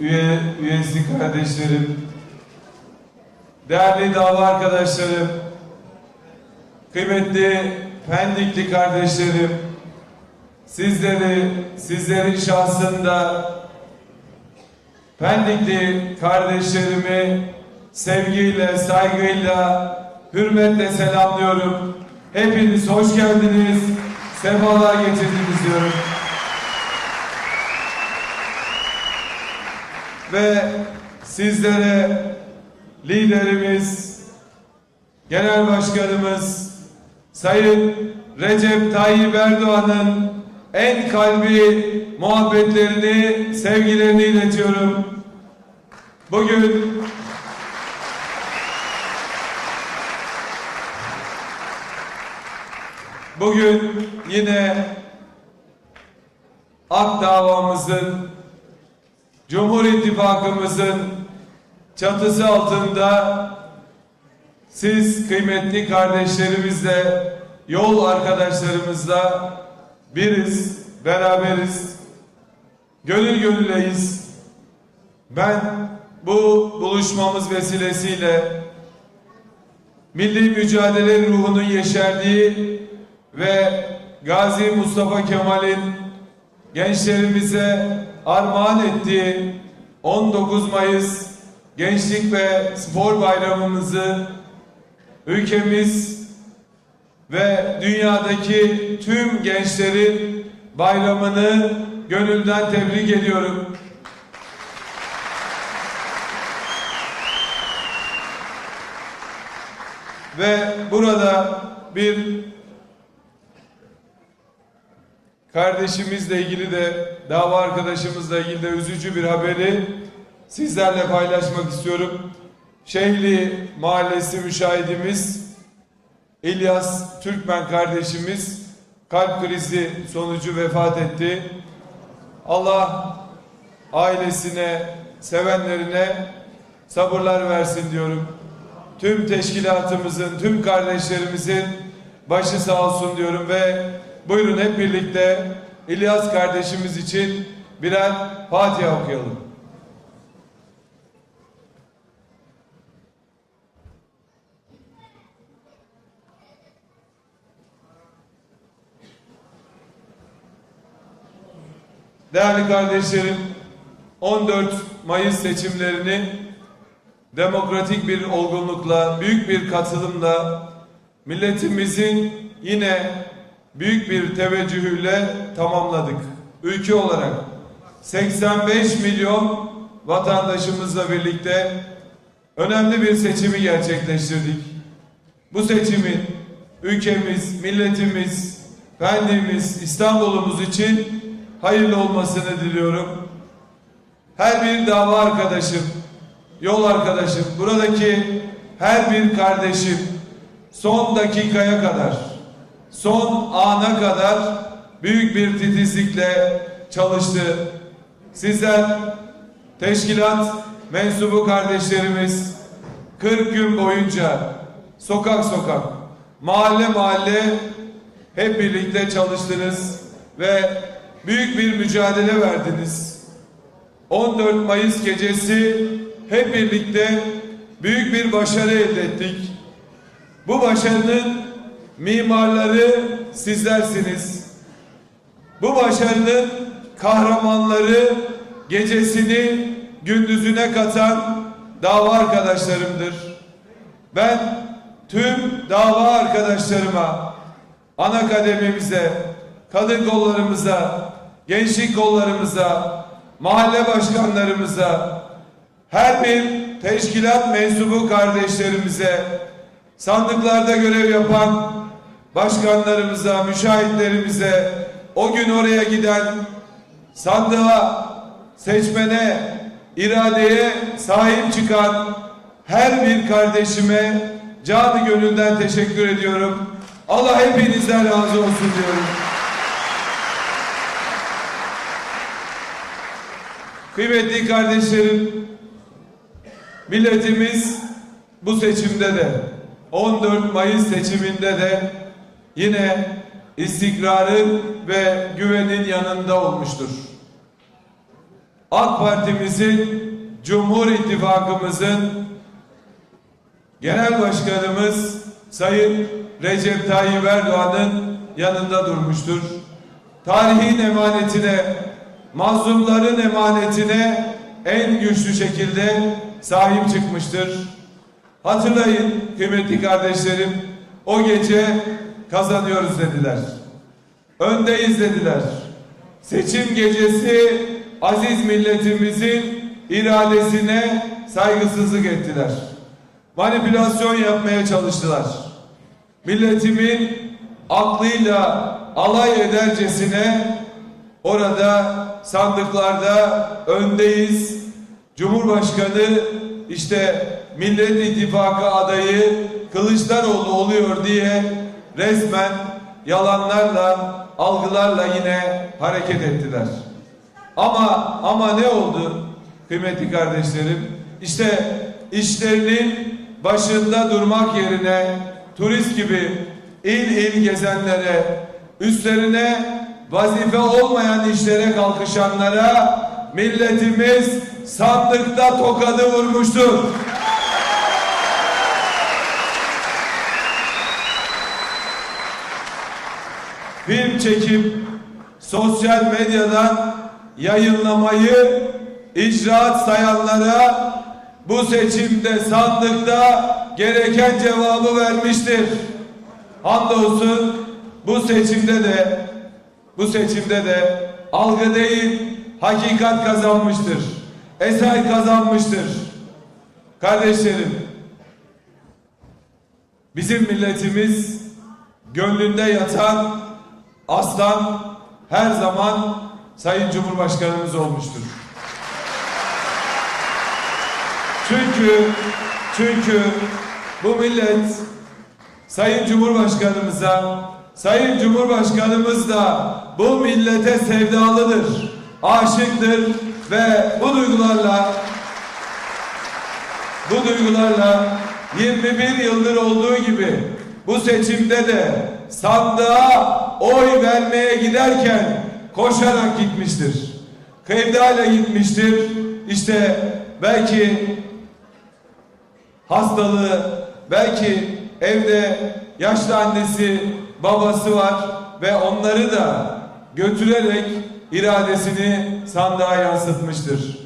üye, üyesi kardeşlerim, değerli dava arkadaşlarım, kıymetli Pendikli kardeşlerim, sizleri, sizlerin şahsında Pendikli kardeşlerimi sevgiyle, saygıyla, hürmetle selamlıyorum. Hepiniz hoş geldiniz, sefalar getirdiniz diyorum. Ve sizlere liderimiz, genel başkanımız Sayın Recep Tayyip Erdoğan'ın en kalbi muhabbetlerini, sevgilerini iletiyorum. Bugün Bugün yine Ak davamızın Cumhur İttifakımızın çatısı altında siz kıymetli kardeşlerimizle, yol arkadaşlarımızla biriz, beraberiz, gönül gönüleyiz. Ben bu buluşmamız vesilesiyle milli mücadele ruhunun yeşerdiği ve Gazi Mustafa Kemal'in gençlerimize armağan ettiği 19 Mayıs Gençlik ve Spor Bayramımızı ülkemiz ve dünyadaki tüm gençlerin bayramını gönülden tebrik ediyorum. Ve burada bir kardeşimizle ilgili de dava arkadaşımızla ilgili de üzücü bir haberi sizlerle paylaşmak istiyorum. Şehli Mahallesi müşahidimiz İlyas Türkmen kardeşimiz kalp krizi sonucu vefat etti. Allah ailesine, sevenlerine sabırlar versin diyorum. Tüm teşkilatımızın, tüm kardeşlerimizin başı sağ olsun diyorum ve buyurun hep birlikte İlyas kardeşimiz için birer Fatiha okuyalım. Değerli kardeşlerim, 14 Mayıs seçimlerini demokratik bir olgunlukla, büyük bir katılımla milletimizin yine büyük bir teveccühüyle tamamladık. Ülke olarak 85 milyon vatandaşımızla birlikte önemli bir seçimi gerçekleştirdik. Bu seçimin ülkemiz, milletimiz, Pendik'imiz, İstanbul'umuz için hayırlı olmasını diliyorum. Her bir dava arkadaşım, yol arkadaşım, buradaki her bir kardeşim son dakikaya kadar, son ana kadar büyük bir titizlikle çalıştı. Sizler teşkilat mensubu kardeşlerimiz 40 gün boyunca sokak sokak, mahalle mahalle hep birlikte çalıştınız ve büyük bir mücadele verdiniz. 14 Mayıs gecesi hep birlikte büyük bir başarı elde ettik. Bu başarının mimarları sizlersiniz. Bu başarının kahramanları gecesini gündüzüne katan dava arkadaşlarımdır. Ben tüm dava arkadaşlarıma, ana kademimize, kadın kollarımıza, gençlik kollarımıza, mahalle başkanlarımıza, her bir teşkilat mensubu kardeşlerimize, sandıklarda görev yapan başkanlarımıza, müşahitlerimize, o gün oraya giden sandığa, seçmene, iradeye sahip çıkan her bir kardeşime canı gönülden teşekkür ediyorum. Allah hepinizden razı olsun diyorum. Kıymetli kardeşlerim, milletimiz bu seçimde de 14 Mayıs seçiminde de yine istikrarın ve güvenin yanında olmuştur. AK Parti'mizin, Cumhur İttifakımızın Genel Başkanımız Sayın Recep Tayyip Erdoğan'ın yanında durmuştur. Tarihin emanetine, mazlumların emanetine en güçlü şekilde sahip çıkmıştır. Hatırlayın kıymetli kardeşlerim, o gece kazanıyoruz dediler. Öndeyiz dediler. Seçim gecesi aziz milletimizin iradesine saygısızlık ettiler. Manipülasyon yapmaya çalıştılar. Milletimin aklıyla alay edercesine orada sandıklarda öndeyiz. Cumhurbaşkanı işte Millet İttifakı adayı Kılıçdaroğlu oluyor diye resmen yalanlarla, algılarla yine hareket ettiler. Ama ama ne oldu kıymetli kardeşlerim? İşte işlerinin başında durmak yerine turist gibi il il gezenlere, üstlerine vazife olmayan işlere kalkışanlara milletimiz sandıkta tokadı vurmuştur. Film çekip sosyal medyadan yayınlamayı icraat sayanlara bu seçimde sandıkta gereken cevabı vermiştir. Hamdolsun bu seçimde de bu seçimde de algı değil hakikat kazanmıştır. Eser kazanmıştır. Kardeşlerim bizim milletimiz gönlünde yatan aslan her zaman Sayın Cumhurbaşkanımız olmuştur. Çünkü çünkü bu millet Sayın Cumhurbaşkanımıza Sayın Cumhurbaşkanımız da bu millete sevdalıdır, aşıktır ve bu duygularla bu duygularla 21 yıldır olduğu gibi bu seçimde de sandığa oy vermeye giderken koşarak gitmiştir. Kevdayla gitmiştir. İşte belki hastalığı, belki evde yaşlı annesi, babası var ve onları da götürerek iradesini sandığa yansıtmıştır.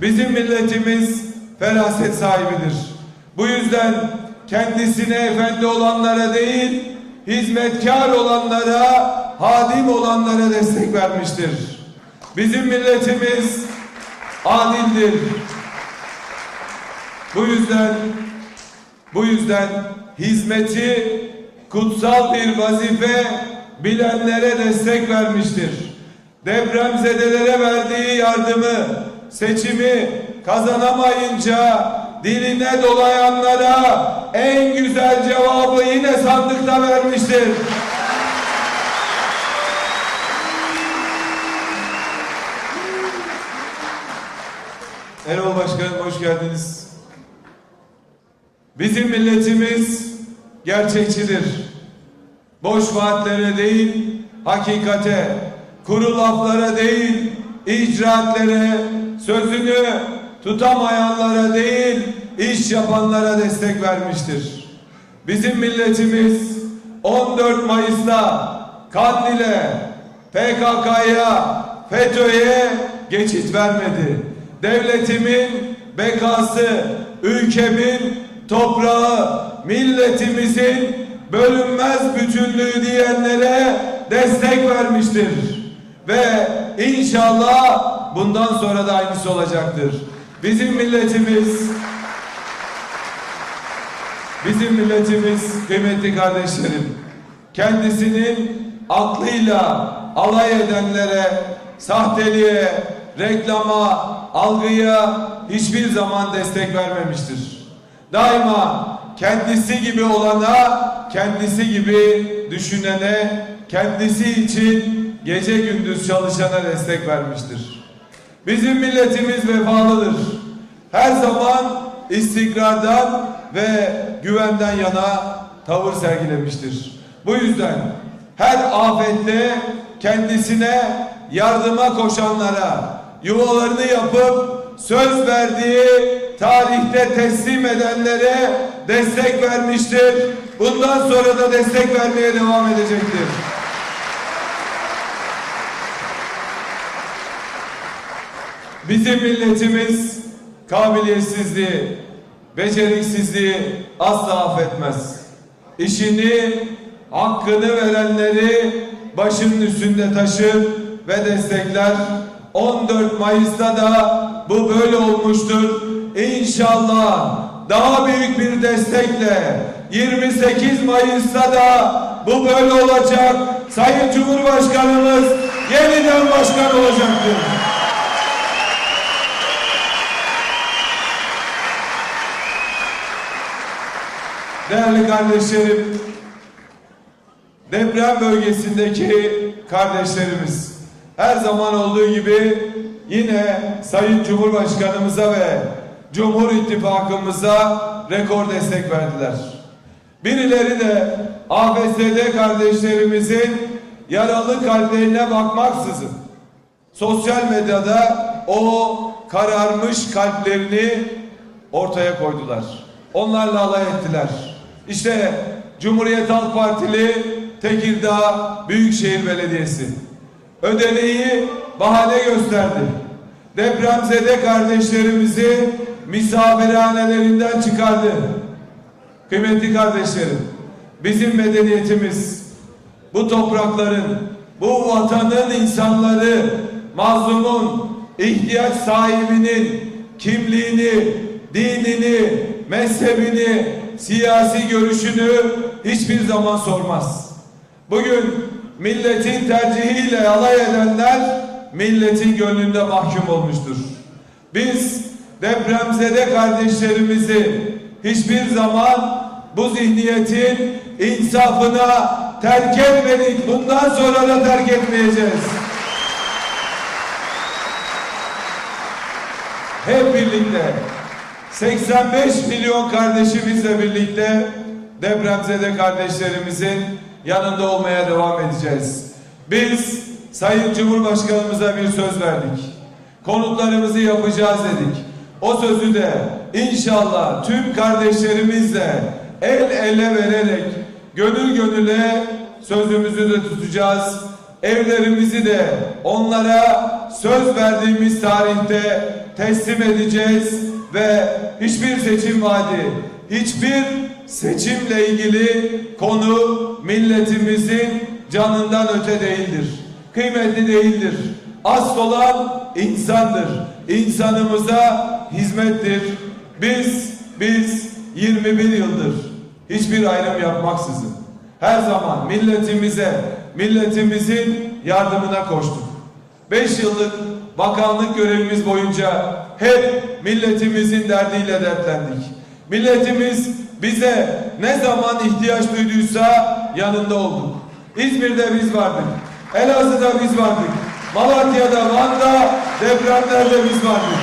Bizim milletimiz feraset sahibidir. Bu yüzden kendisine efendi olanlara değil, hizmetkar olanlara, hadim olanlara destek vermiştir. Bizim milletimiz adildir. Bu yüzden bu yüzden hizmeti kutsal bir vazife bilenlere destek vermiştir. Depremzedelere verdiği yardımı, seçimi kazanamayınca diline dolayanlara en güzel cevabı yine sandıkta vermiştir. Erol Başkanım hoş geldiniz. Bizim milletimiz gerçekçidir. Boş vaatlere değil, hakikate, kuru laflara değil, icraatlere, sözünü tutamayanlara değil, iş yapanlara destek vermiştir. Bizim milletimiz 14 Mayıs'ta Kandil'e, PKK'ya, FETÖ'ye geçit vermedi. Devletimin bekası, ülkemin toprağı, milletimizin bölünmez bütünlüğü diyenlere destek vermiştir. Ve inşallah bundan sonra da aynısı olacaktır. Bizim milletimiz Bizim milletimiz kıymetli kardeşlerim kendisinin aklıyla alay edenlere, sahteliğe, reklama, algıya hiçbir zaman destek vermemiştir. Daima kendisi gibi olana, kendisi gibi düşünene, kendisi için gece gündüz çalışana destek vermiştir. Bizim milletimiz vefalıdır. Her zaman istikrardan ve güvenden yana tavır sergilemiştir. Bu yüzden her afette kendisine yardıma koşanlara, yuvalarını yapıp söz verdiği tarihte teslim edenlere destek vermiştir. Bundan sonra da destek vermeye devam edecektir. Bizim milletimiz kabiliyetsizliği, beceriksizliği asla affetmez. İşini, hakkını verenleri başının üstünde taşır ve destekler. 14 Mayıs'ta da bu böyle olmuştur. İnşallah daha büyük bir destekle 28 Mayıs'ta da bu böyle olacak. Sayın Cumhurbaşkanımız yeniden başkan olacaktır. Değerli kardeşlerim, deprem bölgesindeki kardeşlerimiz her zaman olduğu gibi yine Sayın Cumhurbaşkanımıza ve Cumhur İttifakımıza rekor destek verdiler. Birileri de AFS'de kardeşlerimizin yaralı kalplerine bakmaksızın sosyal medyada o kararmış kalplerini ortaya koydular. Onlarla alay ettiler. İşte Cumhuriyet Halk Partili Tekirdağ Büyükşehir Belediyesi ödeneği bahane gösterdi. Depremzede kardeşlerimizi misafirhanelerinden çıkardı. Kıymetli kardeşlerim, bizim medeniyetimiz bu toprakların, bu vatanın insanları, mazlumun, ihtiyaç sahibinin kimliğini, dinini, mezhebini, siyasi görüşünü hiçbir zaman sormaz. Bugün milletin tercihiyle alay edenler milletin gönlünde mahkum olmuştur. Biz depremzede kardeşlerimizi hiçbir zaman bu zihniyetin insafına terk etmedik. Bundan sonra da terk etmeyeceğiz. Hep birlikte 85 milyon kardeşimizle birlikte depremzede kardeşlerimizin yanında olmaya devam edeceğiz. Biz Sayın Cumhurbaşkanımıza bir söz verdik. Konutlarımızı yapacağız dedik. O sözü de inşallah tüm kardeşlerimizle el ele vererek gönül gönüle sözümüzü de tutacağız. Evlerimizi de onlara söz verdiğimiz tarihte teslim edeceğiz ve hiçbir seçim vaadi, hiçbir seçimle ilgili konu milletimizin canından öte değildir. Kıymetli değildir. Asıl olan insandır. İnsanımıza hizmettir. Biz, biz 21 yıldır hiçbir ayrım yapmaksızın her zaman milletimize, milletimizin yardımına koştuk. Beş yıllık bakanlık görevimiz boyunca hep milletimizin derdiyle dertlendik. Milletimiz bize ne zaman ihtiyaç duyduysa yanında olduk. İzmir'de biz vardık. Elazığ'da biz vardık. Malatya'da, Van'da depremlerde biz vardık.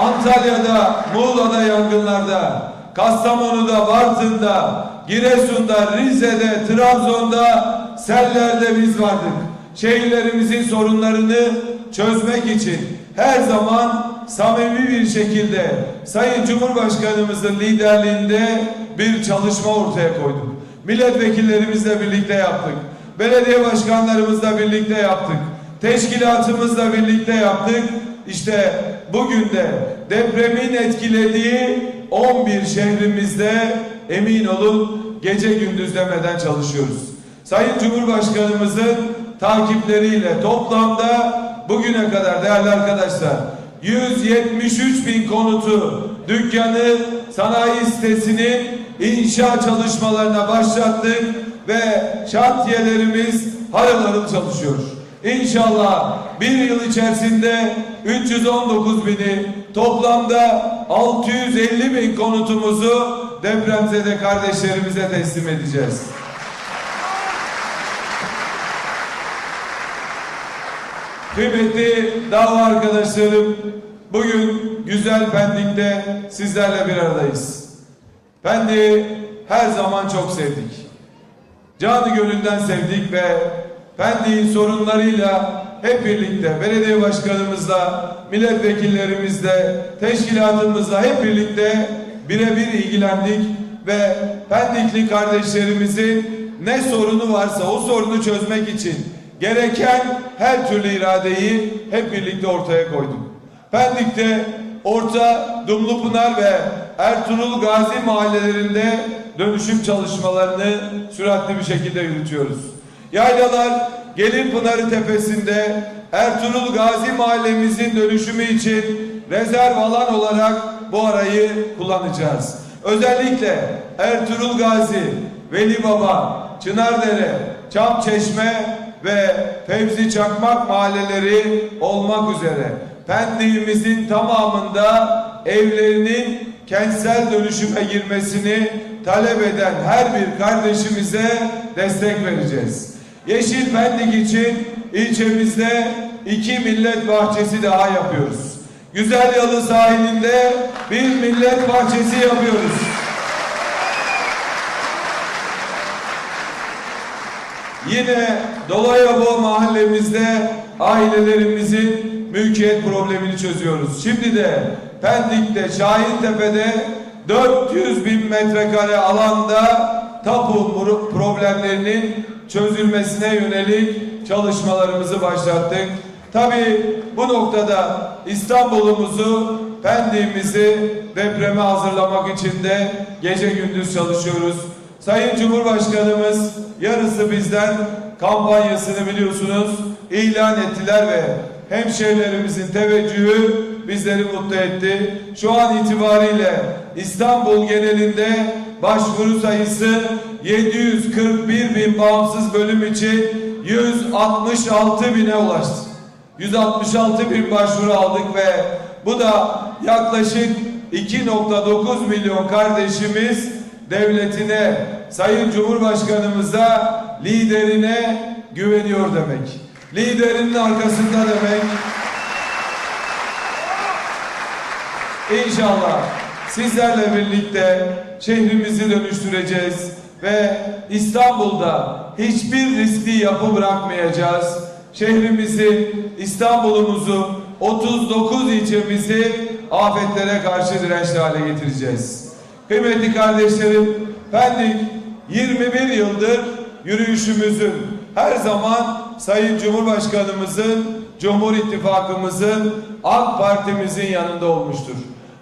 Antalya'da, Muğla'da yangınlarda, Kastamonu'da, Bartın'da, Giresun'da, Rize'de, Trabzon'da sellerde biz vardık. Şehirlerimizin sorunlarını çözmek için her zaman samimi bir şekilde Sayın Cumhurbaşkanımızın liderliğinde bir çalışma ortaya koyduk. Milletvekillerimizle birlikte yaptık. Belediye başkanlarımızla birlikte yaptık. Teşkilatımızla birlikte yaptık. İşte bugün de depremin etkilediği 11 şehrimizde emin olun gece gündüz demeden çalışıyoruz. Sayın Cumhurbaşkanımızın takipleriyle toplamda bugüne kadar değerli arkadaşlar 173 bin konutu, dükkanı, sanayi sitesinin inşa çalışmalarına başlattık ve şantiyelerimiz harıl harıl çalışıyor. İnşallah bir yıl içerisinde 319 bini toplamda 650 bin konutumuzu depremzede kardeşlerimize teslim edeceğiz. Kıymetli dava arkadaşlarım, bugün güzel Pendik'te sizlerle bir aradayız. Pendik'i her zaman çok sevdik. Canı gönülden sevdik ve Pendik'in sorunlarıyla hep birlikte belediye başkanımızla, milletvekillerimizle, teşkilatımızla hep birlikte birebir ilgilendik ve Pendikli kardeşlerimizin ne sorunu varsa o sorunu çözmek için gereken her türlü iradeyi hep birlikte ortaya koyduk. Pendik'te Orta, Dumlupınar ve Ertuğrul Gazi mahallelerinde dönüşüm çalışmalarını süratli bir şekilde yürütüyoruz. Yaylalar Gelirpınarı tepesinde Ertuğrul Gazi mahallemizin dönüşümü için rezerv alan olarak bu arayı kullanacağız. Özellikle Ertuğrul Gazi, Veli Baba, Çınardere, Çamçeşme ve Fevzi Çakmak mahalleleri olmak üzere Pendik'imizin tamamında evlerinin kentsel dönüşüme girmesini talep eden her bir kardeşimize destek vereceğiz. Yeşil Pendik için ilçemizde iki millet bahçesi daha yapıyoruz. Güzel Yalı sahilinde bir millet bahçesi yapıyoruz. Yine Dolayabo mahallemizde ailelerimizin mülkiyet problemini çözüyoruz. Şimdi de Pendik'te, Şahintepe'de 400 bin metrekare alanda tapu problemlerinin çözülmesine yönelik çalışmalarımızı başlattık. Tabii bu noktada İstanbul'umuzu, Pendik'imizi depreme hazırlamak için de gece gündüz çalışıyoruz. Sayın Cumhurbaşkanımız yarısı bizden kampanyasını biliyorsunuz ilan ettiler ve hemşehrilerimizin teveccühü bizleri mutlu etti. Şu an itibariyle İstanbul genelinde başvuru sayısı 741 bin bağımsız bölüm için 166 bine ulaştı. 166 bin başvuru aldık ve bu da yaklaşık 2.9 milyon kardeşimiz devletine, Sayın Cumhurbaşkanımıza, liderine güveniyor demek. Liderinin arkasında demek. İnşallah sizlerle birlikte şehrimizi dönüştüreceğiz ve İstanbul'da hiçbir riskli yapı bırakmayacağız. Şehrimizi, İstanbul'umuzu, 39 ilçemizi afetlere karşı dirençli hale getireceğiz. Kıymetli kardeşlerim, Pendik 21 yıldır yürüyüşümüzün her zaman Sayın Cumhurbaşkanımızın, Cumhur İttifakımızın, AK Partimizin yanında olmuştur.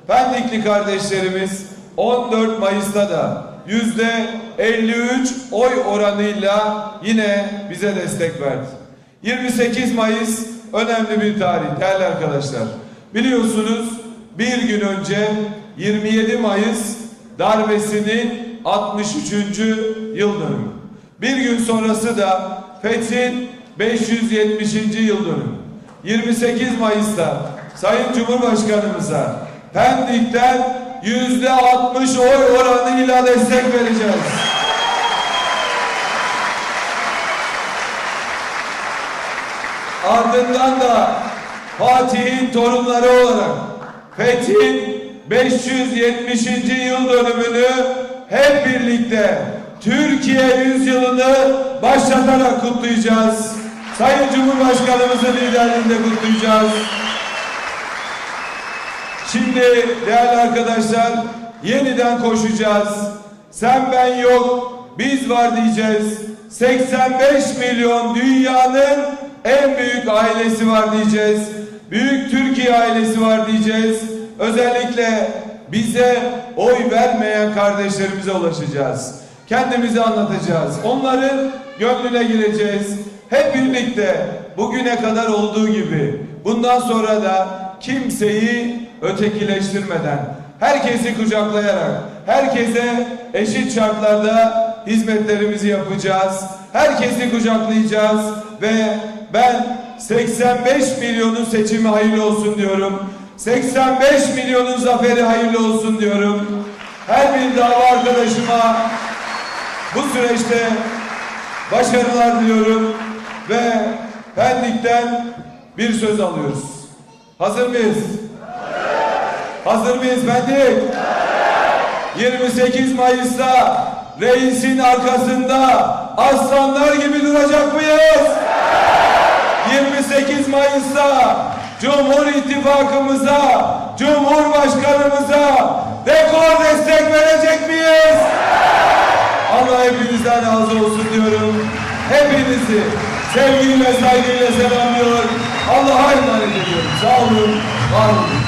Pendikli kardeşlerimiz 14 Mayıs'ta da yüzde 53 oy oranıyla yine bize destek verdi. 28 Mayıs önemli bir tarih değerli arkadaşlar. Biliyorsunuz bir gün önce 27 Mayıs darbesinin 63. yıl dönümü. Bir gün sonrası da Fethin 570. yıl dönümü. 28 Mayıs'ta Sayın Cumhurbaşkanımıza Pendik'ten yüzde 60 oy oranıyla destek vereceğiz. Ardından da Fatih'in torunları olarak Fethin 570. yıl dönümünü hep birlikte Türkiye yüzyılını başlatarak kutlayacağız. Sayın Cumhurbaşkanımızın liderliğinde kutlayacağız. Şimdi değerli arkadaşlar yeniden koşacağız. Sen ben yok, biz var diyeceğiz. 85 milyon dünyanın en büyük ailesi var diyeceğiz. Büyük Türkiye ailesi var diyeceğiz. Özellikle bize oy vermeyen kardeşlerimize ulaşacağız. Kendimizi anlatacağız. Onların gönlüne gireceğiz. Hep birlikte bugüne kadar olduğu gibi bundan sonra da kimseyi ötekileştirmeden, herkesi kucaklayarak, herkese eşit şartlarda hizmetlerimizi yapacağız. Herkesi kucaklayacağız ve ben 85 milyonun seçimi hayırlı olsun diyorum. 85 milyonun zaferi hayırlı olsun diyorum. Her bir dava arkadaşıma bu süreçte başarılar diliyorum ve Pendik'ten bir söz alıyoruz. Hazır mıyız? Hazır mıyız Pendik? 28 Mayıs'ta reisin arkasında aslanlar gibi duracak mıyız? 28 Mayıs'ta Cumhur İttifakımıza, Cumhurbaşkanımıza rekor destek verecek miyiz? Allah hepinizden razı olsun diyorum. Hepinizi sevgiyle saygıyla selamlıyor. Allah'a emanet ediyorum. Sağ olun, var olun.